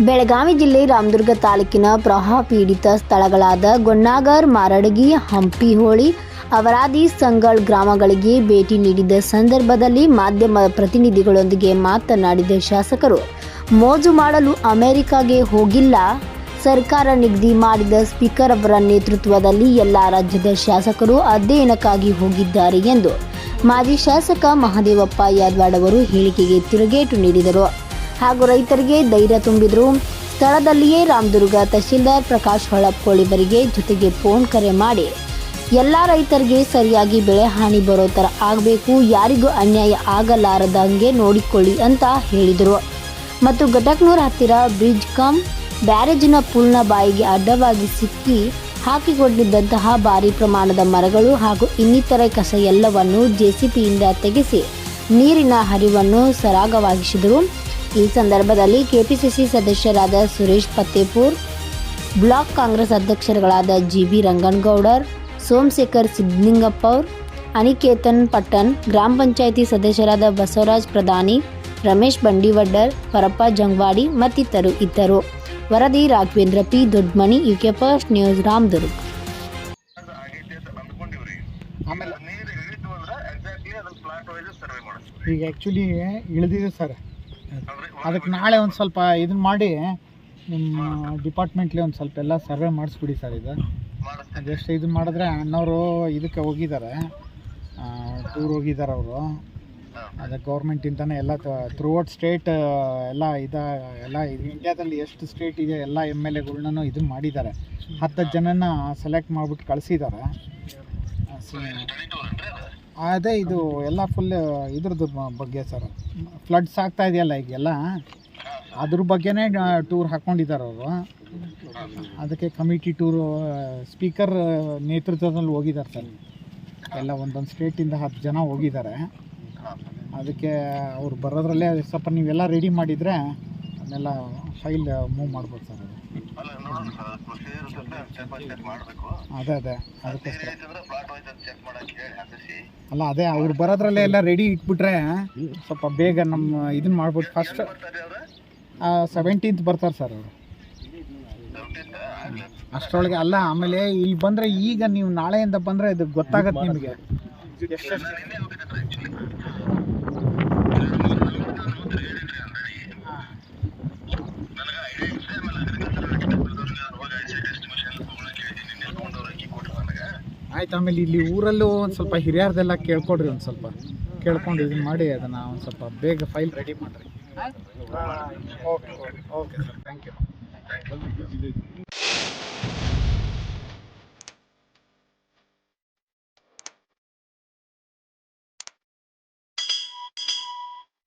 ಬೆಳಗಾವಿ ಜಿಲ್ಲೆ ರಾಮದುರ್ಗ ತಾಲೂಕಿನ ಪ್ರವಾಹ ಪೀಡಿತ ಸ್ಥಳಗಳಾದ ಗೊಣ್ಣಾಗರ್ ಮಾರಡಗಿ ಹಂಪಿಹೋಳಿ ಅವರಾದಿ ಸಂಗಳ್ ಗ್ರಾಮಗಳಿಗೆ ಭೇಟಿ ನೀಡಿದ ಸಂದರ್ಭದಲ್ಲಿ ಮಾಧ್ಯಮ ಪ್ರತಿನಿಧಿಗಳೊಂದಿಗೆ ಮಾತನಾಡಿದ ಶಾಸಕರು, ಮೋಜು ಮಾಡಲು ಅಮೆರಿಕಾಗೆ ಹೋಗಿಲ್ಲ, ಸರ್ಕಾರ ನಿಗದಿ ಮಾಡಿದ ಸ್ಪೀಕರ್ ಅವರ ನೇತೃತ್ವದಲ್ಲಿ ಎಲ್ಲ ರಾಜ್ಯದ ಶಾಸಕರು ಅಧ್ಯಯನಕ್ಕಾಗಿ ಹೋಗಿದ್ದಾರೆ ಎಂದು ಮಾಜಿ ಶಾಸಕ ಮಹದೇವಪ್ಪ ಯಾದ್ವಾಡ್ ಅವರು ಹೇಳಿಕೆಗೆ ತಿರುಗೇಟು ನೀಡಿದರು. ಹಾಗೂ ರೈತರಿಗೆ ಧೈರ್ಯ ತುಂಬಿದರು. ಸ್ಥಳದಲ್ಲಿಯೇ ರಾಮದುರ್ಗ ತಹಶೀಲ್ದಾರ್ ಪ್ರಕಾಶ್ ಹೊಳಪ್ಕೋಳಿವರಿಗೆ ಜೊತೆಗೆ ಫೋನ್ ಕರೆ ಮಾಡಿ, ಎಲ್ಲ ರೈತರಿಗೆ ಸರಿಯಾಗಿ ಬೆಳೆ ಹಾನಿ ಬರೋ ಥರ ಆಗಬೇಕು, ಯಾರಿಗೂ ಅನ್ಯಾಯ ಆಗಲಾರದಂಗೆ ನೋಡಿಕೊಳ್ಳಿ ಅಂತ ಹೇಳಿದರು. ಮತ್ತು ಘಟಕ್ನೂರ್ ಹತ್ತಿರ ಬ್ರಿಡ್ಜ್ ಕಮ್ ಬ್ಯಾರೇಜಿನ ಪುಲ್ನ ಬಾಯಿಗೆ ಅಡ್ಡವಾಗಿ ಸಿಕ್ಕಿ ಹಾಕಿಕೊಂಡಿದ್ದಂತಹ ಭಾರಿ ಪ್ರಮಾಣದ ಮರಗಳು ಹಾಗೂ ಇನ್ನಿತರೆ ಕಸ ಎಲ್ಲವನ್ನು ಜೆಸಿಪಿಯಿಂದ ತೆಗೆಸಿ ನೀರಿನ ಹರಿವನ್ನು ಸರಾಗವಾಗಿಸಿದರು. ಈ ಸಂದರ್ಭದಲ್ಲಿ ಕೆಪಿಸಿಸಿ ಸದಸ್ಯರಾದ ಸುರೇಶ್ ಪತ್ತೇಪುರ್ ಬ್ಲಾಕ್ ಕಾಂಗ್ರೆಸ್ ಅಧ್ಯಕ್ಷರುಗಳಾದ ಜಿ ಬಿ ರಂಗನಗೌಡರ್ ಸೋಮಶೇಖರ್ ಸಿದ್ಲಿಂಗಪ್ಪವ್ರ್ ಅನಿಕೇತನ್ ಪಟ್ಟಣ್ ಗ್ರಾಮ ಪಂಚಾಯಿತಿ ಸದಸ್ಯರಾದ ಬಸವರಾಜ್ ಪ್ರಧಾನಿ ರಮೇಶ್ ಬಂಡಿವಡ್ಡರ್ ಪರಪ್ಪ ಜಂಗ್ವಾಡಿ ಮತ್ತಿತರು ಇದ್ದರು. ವರದಿ Raghavendra P. Dodmani UK first news Ramdurg. ಆಗೈತೆ ಅಂತ ಅಂದ್ಕೊಂಡಿವ್ರಿ ಆಮೇಲೆ ನೀರು ಇಳಿತು ಅಂದ್ರೆ ಎಕ್ಸಾಕ್ಟ್ಲಿ ಅದನ್ನ ಪ್ಲಾಟ್ ವೈಸ್ ಸರ್ವೆ ಮಾಡಿಸ್ತೀವಿ ಈಗ ಆ್ಯಕ್ಚುಲಿ ಇಳಿದಿದೆ ಸರ್ ಅದಕ್ಕೆ ನಾಳೆ ಒಂದು ಸ್ವಲ್ಪ ಇದನ್ನ ಮಾಡಿ, ನಿಮ್ಮ ಡಿಪಾರ್ಟ್ಮೆಂಟ್ಲಿ ಒಂದು ಸ್ವಲ್ಪ ಎಲ್ಲ ಸರ್ವೆ ಮಾಡಿಸ್ಬಿಡಿ ಸರ್ ಇದು. ಜಸ್ಟ್ ಇದು ಮಾಡಿದ್ರೆ ಅಣ್ಣವರು ಇದಕ್ಕೆ ಹೋಗಿದ್ದಾರೆ ಟೂರ್ ಹೋಗಿದ್ದಾರೆ ಅವರು. ಅದಕ್ಕೆ ಗೌರ್ಮೆಂಟಿಂದನೇ ಎಲ್ಲ ಥ್ರೂ ಔಟ್ ಸ್ಟೇಟ್ ಎಲ್ಲ ಇದ, ಎಲ್ಲ ಇಂಡಿಯಾದಲ್ಲಿ ಎಷ್ಟು ಸ್ಟೇಟ್ ಇದೆ, ಎಲ್ಲ ಎಂ ಎಲ್ ಎಗಳ್ನೂ ಇದನ್ನ ಮಾಡಿದ್ದಾರೆ ಹತ್ತು ಜನನ ಸೆಲೆಕ್ಟ್ ಮಾಡಿಬಿಟ್ಟು ಕಳಿಸಿದ್ದಾರೆ ಅದೇ ಇದು ಎಲ್ಲ ಫುಲ್ ಇದ್ರದ್ದು ಬಗ್ಗೆ ಸರ್ ಫ್ಲಡ್ಸ್ ಆಗ್ತಾ ಇದೆಯಲ್ಲ ಈಗೆಲ್ಲ? ಅದ್ರ ಬಗ್ಗೆನೇ ಟೂರ್ ಹಾಕ್ಕೊಂಡಿದ್ದಾರೆ ಅವರು. ಅದಕ್ಕೆ ಕಮಿಟಿ ಟೂರು ಸ್ಪೀಕರ್ ನೇತೃತ್ವದಲ್ಲಿ ಹೋಗಿದ್ದಾರೆ ಸರ್ ಎಲ್ಲ ಒಂದೊಂದು ಸ್ಟೇಟಿಂದ ಹತ್ತು ಜನ ಹೋಗಿದ್ದಾರೆ. ಅದಕ್ಕೆ ಅವ್ರು ಬರೋದ್ರಲ್ಲೇ, ಸ್ವಲ್ಪ ನೀವೆಲ್ಲ ರೆಡಿ ಮಾಡಿದರೆ, ಅದನ್ನೆಲ್ಲ ಫೈಲ್ ಮೂವ್ ಮಾಡ್ಬೋದು ಸರ್ ಅದು ಅದೇ ಅದೇ. ಅದಕ್ಕೋಸ್ಕರ. ಅಲ್ಲ ಅದೇ ಅವ್ರು ಬರೋದ್ರಲ್ಲೇ ಎಲ್ಲ ರೆಡಿ ಇಟ್ಬಿಟ್ರೆ ಸ್ವಲ್ಪ ಬೇಗ ನಮ್ಮ ಇದನ್ನ ಮಾಡ್ಬಿಟ್ಟು ಫಸ್ಟ್ ಸೆವೆಂಟೀನ್ತ್ ಬರ್ತಾರೆ ಸರ್ ಅವರು. ಅಷ್ಟರೊಳಗೆ ಅಲ್ಲ ಆಮೇಲೆ ಇಲ್ಲಿ ಬಂದರೆ ಈಗ ನೀವು ನಾಳೆಯಿಂದ ಬಂದರೆ ಇದು ಗೊತ್ತಾಗತ್ತೆ ನಿಮಗೆ. ಎಷ್ಟೆಷ್ಟು ಆಯ್ತು ಆಮೇಲೆ ಇಲ್ಲಿ ಊರಲ್ಲೂ ಒಂದು ಸ್ವಲ್ಪ ಹಿರಿಯರ್ದೆಲ್ಲ ಕೇಳ್ಕೊಡ್ರಿ ಒಂದು ಸ್ವಲ್ಪ. ಕೇಳ್ಕೊಂಡು ಇದನ್ನ ಮಾಡಿ ಅದನ್ನು ಒಂದು ಸ್ವಲ್ಪ ಬೇಗ ಫೈಲ್ ರೆಡಿ ಮಾಡಿರಿ. Okay okay sir thank you